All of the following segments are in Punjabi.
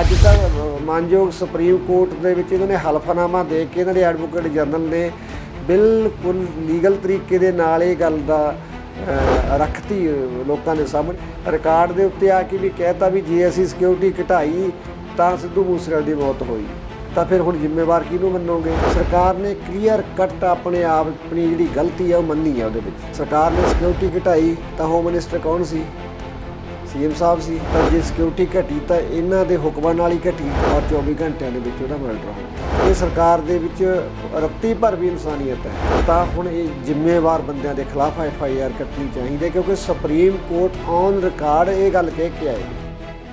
ਅੱਜ ਤੱਕ ਮਾਨਯੋਗ ਸੁਪਰੀਮ ਕੋਰਟ ਦੇ ਵਿੱਚ ਇਹਨਾਂ ਨੇ ਹਲਫਨਾਮਾ ਦੇ ਕੇ ਇਹਨਾਂ ਦੇ ਐਡਵੋਕੇਟ ਜਨਰਲ ਨੇ ਬਿਲਕੁਲ ਲੀਗਲ ਤਰੀਕੇ ਦੇ ਨਾਲ ਇਹ ਗੱਲ ਦਾ ਅਹ, ਰੱਖਤੀ ਲੋਕਾਂ ਦੇ ਸਾਹਮਣੇ। ਰਿਕਾਰਡ ਦੇ ਉੱਤੇ ਆ ਕੇ ਵੀ ਕਹਿਤਾ ਵੀ ਜੇ ਅਸੀਂ ਸਿਕਿਉਰਿਟੀ ਘਟਾਈ ਤਾਂ ਸਿੱਧੂ ਮੂਸੇਵਾਲੇ ਦੀ ਮੌਤ ਹੋਈ। ਤਾਂ ਫਿਰ ਹੁਣ ਜ਼ਿੰਮੇਵਾਰ ਕਿਹਨੂੰ ਮੰਨੋਗੇ? ਸਰਕਾਰ ਨੇ ਕਲੀਅਰ ਕੱਟ ਆਪਣੇ ਆਪ ਆਪਣੀ ਜਿਹੜੀ ਗਲਤੀ ਆ ਉਹ ਮੰਨੀ ਹੈ ਉਹਦੇ ਵਿੱਚ। ਸਰਕਾਰ ਨੇ ਸਿਕਿਉਰਿਟੀ ਘਟਾਈ ਤਾਂ ਹੋਮ ਮਿਨਿਸਟਰ ਕੌਣ ਸੀ? ਸੀਐਮ ਸਾਹਿਬ ਸੀ, ਤਾਂ ਜੇ ਸਿਕਿਉਰਿਟੀ ਘਟੀ ਤਾਂ ਇਹਨਾਂ ਦੇ ਹੁਕਮਾਂ ਨਾਲ ਹੀ ਘਟੀ ਔਰ 24 ਘੰਟਿਆਂ ਦੇ ਵਿੱਚ ਉਹਦਾ ਮਰਡਰ ਹੋ ਇਹ ਸਰਕਾਰ ਦੇ ਵਿੱਚ ਰੱਤੀ ਭਰ ਵੀ ਇਨਸਾਨੀਅਤ ਹੈ। ਤਾਂ ਹੁਣ ਇਹ ਜ਼ਿੰਮੇਵਾਰ ਬੰਦਿਆਂ ਦੇ ਖਿਲਾਫ ਐਫ ਕੱਟਣੀ ਚਾਹੀਦੀ ਕਿਉਂਕਿ ਸੁਪਰੀਮ ਕੋਰਟ ਔਨ ਰਿਕਾਰਡ ਇਹ ਗੱਲ ਕਹਿ ਕੇ ਆਏ।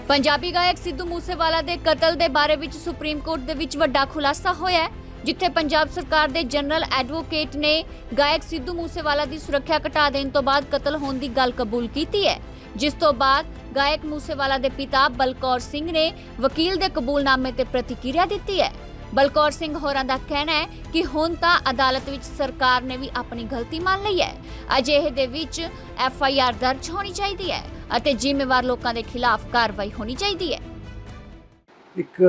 ਪੰਜਾਬੀ ਗਾਇਕ ਸਿੱਧੂ ਮੂਸੇਵਾਲਾ ਦੇ ਕਤਲ ਦੇ ਬਾਰੇ ਵਿੱਚ ਸੁਪਰੀਮ ਕੋਰਟ ਦੇ ਵਿੱਚ ਵੱਡਾ ਖੁਲਾਸਾ ਹੋਇਆ ਹੈ, ਜਿੱਥੇ ਪੰਜਾਬ ਸਰਕਾਰ ਦੇ ਜਨਰਲ ਐਡਵੋਕੇਟ ਨੇ ਗਾਇਕ ਸਿੱਧੂ ਮੂਸੇਵਾਲਾ ਦੀ ਸੁਰੱਖਿਆ ਘਟਾ ਦੇਣ ਤੋਂ ਬਾਅਦ ਕਤਲ ਹੋਣ ਦੀ ਗੱਲ ਕਬੂਲ ਕੀਤੀ ਹੈ। ਜਿਸ ਤੋਂ ਬਾਅਦ ਗਾਇਕ ਮੂਸੇਵਾਲਾ ਦੇ ਪਿਤਾ ਬਲਕੌਰ ਸਿੰਘ ਨੇ ਵਕੀਲ ਦੇ ਕਬੂਲਨਾਮੇ ਤੇ ਪ੍ਰਤੀਕਿਰਿਆ ਦਿੱਤੀ ਹੈ। ਬਲਕੌਰ ਸਿੰਘ ਹੋਰਾਂ ਦਾ ਕਹਿਣਾ ਹੈ ਕਿ ਹੁਣ ਤਾਂ ਅਦਾਲਤ ਵਿੱਚ ਸਰਕਾਰ ਨੇ ਵੀ ਆਪਣੀ ਗਲਤੀ ਮੰਨ ਲਈ ਹੈ। ਅਜਿਹੇ ਦੇ ਵਿੱਚ ਐਫ ਆਈ ਆਰ ਦਰਜ ਹੋਣੀ ਚਾਹੀਦੀ ਹੈ ਅਤੇ ਜ਼ਿੰਮੇਵਾਰ ਲੋਕਾਂ ਦੇ ਖਿਲਾਫ ਕਾਰਵਾਈ ਹੋਣੀ ਚਾਹੀਦੀ ਹੈ। ਇੱਕ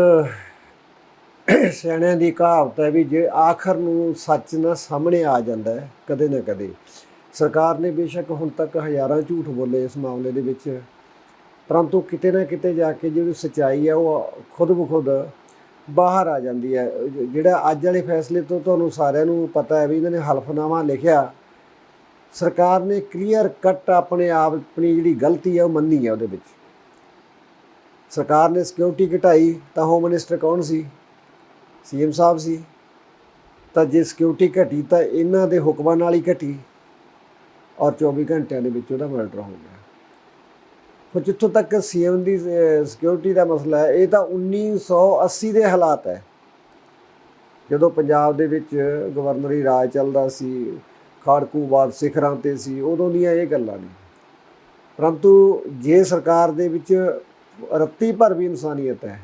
ਸਿਆਣਿਆਂ ਦੀ ਕਹਾਵਤ ਹੈ ਵੀ ਜੇ ਆਖਰ ਨੂੰ ਸੱਚ ਨਾ ਸਾਹਮਣੇ ਆ ਜਾਂਦਾ ਹੈ, ਕਦੇ ਨਾ ਕਦੇ ਸਰਕਾਰ ਨੇ ਬੇਸ਼ੱਕ ਹੁਣ ਤੱਕ ਹਜ਼ਾਰਾਂ ਝੂਠ ਬੋਲੇ ਇਸ ਮਾਮਲੇ ਦੇ ਵਿੱਚ। ਪਰੰਤੂ ਕਿਤੇ ਨਾ ਕਿਤੇ ਜਾ ਕੇ ਜਿਹੜੀ ਸਚਾਈ ਹੈ ਉਹ ਖੁਦ ਬਖੁਦ ਬਾਹਰ ਆ ਜਾਂਦੀ ਹੈ। ਜਿਹੜਾ ਅੱਜ ਵਾਲੇ ਫੈਸਲੇ ਤੋਂ ਤੁਹਾਨੂੰ ਸਾਰਿਆਂ ਨੂੰ ਪਤਾ ਹੈ ਵੀ ਇਹਨਾਂ ਨੇ ਹਲਫਨਾਮਾ ਲਿਖਿਆ। ਸਰਕਾਰ ਨੇ ਕਲੀਅਰ ਕੱਟ ਆਪਣੇ ਆਪ ਆਪਣੀ ਜਿਹੜੀ ਗਲਤੀ ਹੈ ਉਹ ਮੰਨੀ ਹੈ ਉਹਦੇ ਵਿੱਚ। ਸਰਕਾਰ ਨੇ ਸਿਕਿਉਰਿਟੀ ਘਟਾਈ ਤਾਂ ਹੋਮ ਮਿਨਿਸਟਰ ਕੌਣ ਸੀ? ਸੀਐਮ ਸਾਹਿਬ ਸੀ। ਤਾਂ ਜੇ ਸਿਕਿਉਰਿਟੀ ਘਟੀ ਤਾਂ ਇਹਨਾਂ ਦੇ ਹੁਕਮਾਂ ਨਾਲ ਹੀ ਘਟੀ। ਔਰ 24 ਘੰਟਿਆਂ ਦੇ ਵਿੱਚ ਉਹਦਾ ਮਰਡਰ ਹੋ ਗਿਆ। ਹੁਣ ਜਿੱਥੋਂ ਤੱਕ ਸੀਐਮ ਦੀ ਸਿਕਿਉਰਿਟੀ ਦਾ ਮਸਲਾ ਹੈ, ਇਹ ਤਾਂ 1980 ਦੇ ਹਾਲਾਤ ਹੈ। ਜਦੋਂ ਪੰਜਾਬ ਦੇ ਵਿੱਚ ਗਵਰਨਰੀ ਰਾਜ ਚੱਲਦਾ ਸੀ ਖਾੜਕੂਵਾਦ ਸਿਖਰਾਂ ਤੇ ਸੀ, ਉਦੋਂ ਦੀਆਂ ਇਹ ਗੱਲਾਂ ਨੇ। ਪਰੰਤੂ ਜੇ ਸਰਕਾਰ ਦੇ ਵਿੱਚ ਰੱਤੀ ਭਰ ਵੀ ਇਨਸਾਨੀਅਤ ਹੈ,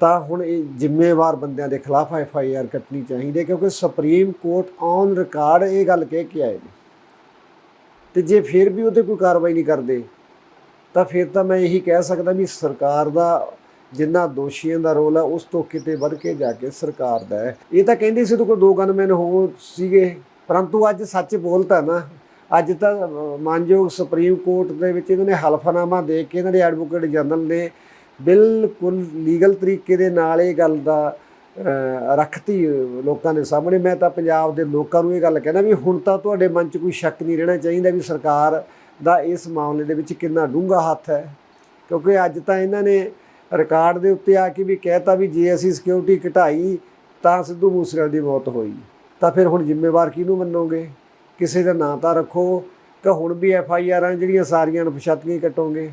ਤਾਂ ਹੁਣ ਇਹ ਜ਼ਿੰਮੇਵਾਰ ਬੰਦਿਆਂ ਦੇ ਖਿਲਾਫ ਐਫ ਆਈ ਆਰ ਕੱਟਣੀ ਚਾਹੀਦੀ ਹੈ, ਕਿਉਂਕਿ ਸੁਪਰੀਮ ਕੋਰਟ ਔਨ ਰਿਕਾਰਡ ਇਹ ਗੱਲ ਕਹਿ ਕੇ ਆਏ ਨੇ। ਤੇ ਜੇ ਫਿਰ ਵੀ ਉਹਤੇ ਕੋਈ ਕਾਰਵਾਈ ਨਹੀਂ ਕਰਦੇ, ਤਾਂ ਫਿਰ ਤਾਂ ਮੈਂ ਇਹੀ ਕਹਿ ਸਕਦਾ ਵੀ ਸਰਕਾਰ ਦਾ ਜਿੰਨਾ ਦੋਸ਼ੀਆਂ ਦਾ ਰੋਲ ਹੈ ਉਸ ਤੋਂ ਕਿਤੇ ਵੱਧ ਕੇ ਜਾ ਕੇ ਸਰਕਾਰ ਦਾ ਹੈ। ਇਹ ਤਾਂ ਕਹਿੰਦੇ ਸੀ ਉਹਦੇ ਕੋਲ ਦੋ ਗਨਮੈਨ ਹੋ ਸੀਗੇ, ਪਰੰਤੂ ਅੱਜ ਸੱਚ ਬੋਲਤਾ ਨਾ, ਅੱਜ ਤਾਂ ਮਾਨਯੋਗ ਸੁਪਰੀਮ ਕੋਰਟ ਦੇ ਵਿੱਚ ਇਹਨਾਂ ਨੇ ਹਲਫਨਾਮਾ ਦੇ ਕੇ ਇਹਨਾਂ ਦੇ ਐਡਵੋਕੇਟ ਜਨਰਲ ਨੇ ਬਿਲਕੁਲ ਲੀਗਲ ਤਰੀਕੇ ਦੇ ਨਾਲ ਇਹ ਗੱਲ ਦਾ ਰੱਖਤੀ ਲੋਕਾਂ ਦੇ ਸਾਹਮਣੇ। ਮੈਂ ਤਾਂ ਪੰਜਾਬ ਦੇ ਲੋਕਾਂ ਨੂੰ ਇਹ ਗੱਲ ਕਹਿਣਾ ਵੀ ਹੁਣ ਤਾਂ ਤੁਹਾਡੇ ਮਨ 'ਚ ਕੋਈ ਸ਼ੱਕ ਨਹੀਂ ਰਹਿਣਾ ਚਾਹੀਦਾ ਵੀ ਸਰਕਾਰ ਦਾ ਇਸ ਮਾਮਲੇ ਦੇ ਵਿੱਚ ਕਿੰਨਾ ਡੂੰਘਾ ਹੱਥ ਹੈ। ਕਿਉਂਕਿ ਅੱਜ ਤਾਂ ਇਹਨਾਂ ਨੇ ਰਿਕਾਰਡ ਦੇ ਉੱਤੇ ਆ ਕੇ ਵੀ ਕਹਿਤਾ ਵੀ ਜੇ ਅਸੀਂ ਸਿਕਿਉਰਿਟੀ ਘਟਾਈ ਤਾਂ ਸਿੱਧੂ ਮੂਸੇਵਾਲੇ ਦੀ ਮੌਤ ਹੋਈ। ਤਾਂ ਫਿਰ ਹੁਣ ਜ਼ਿੰਮੇਵਾਰ ਕਿਹਨੂੰ ਮੰਨੋਗੇ? ਕਿਸੇ ਦਾ ਨਾਂ ਤਾਂ ਰੱਖੋ ਕਿ ਹੁਣ ਵੀ ਐਫ ਆਈ ਆਰਾਂ ਜਿਹੜੀਆਂ ਸਾਰੀਆਂ ਅਣਪਛਾਤੀਆਂ ਹੀ ਕੱਟੋਗੇ।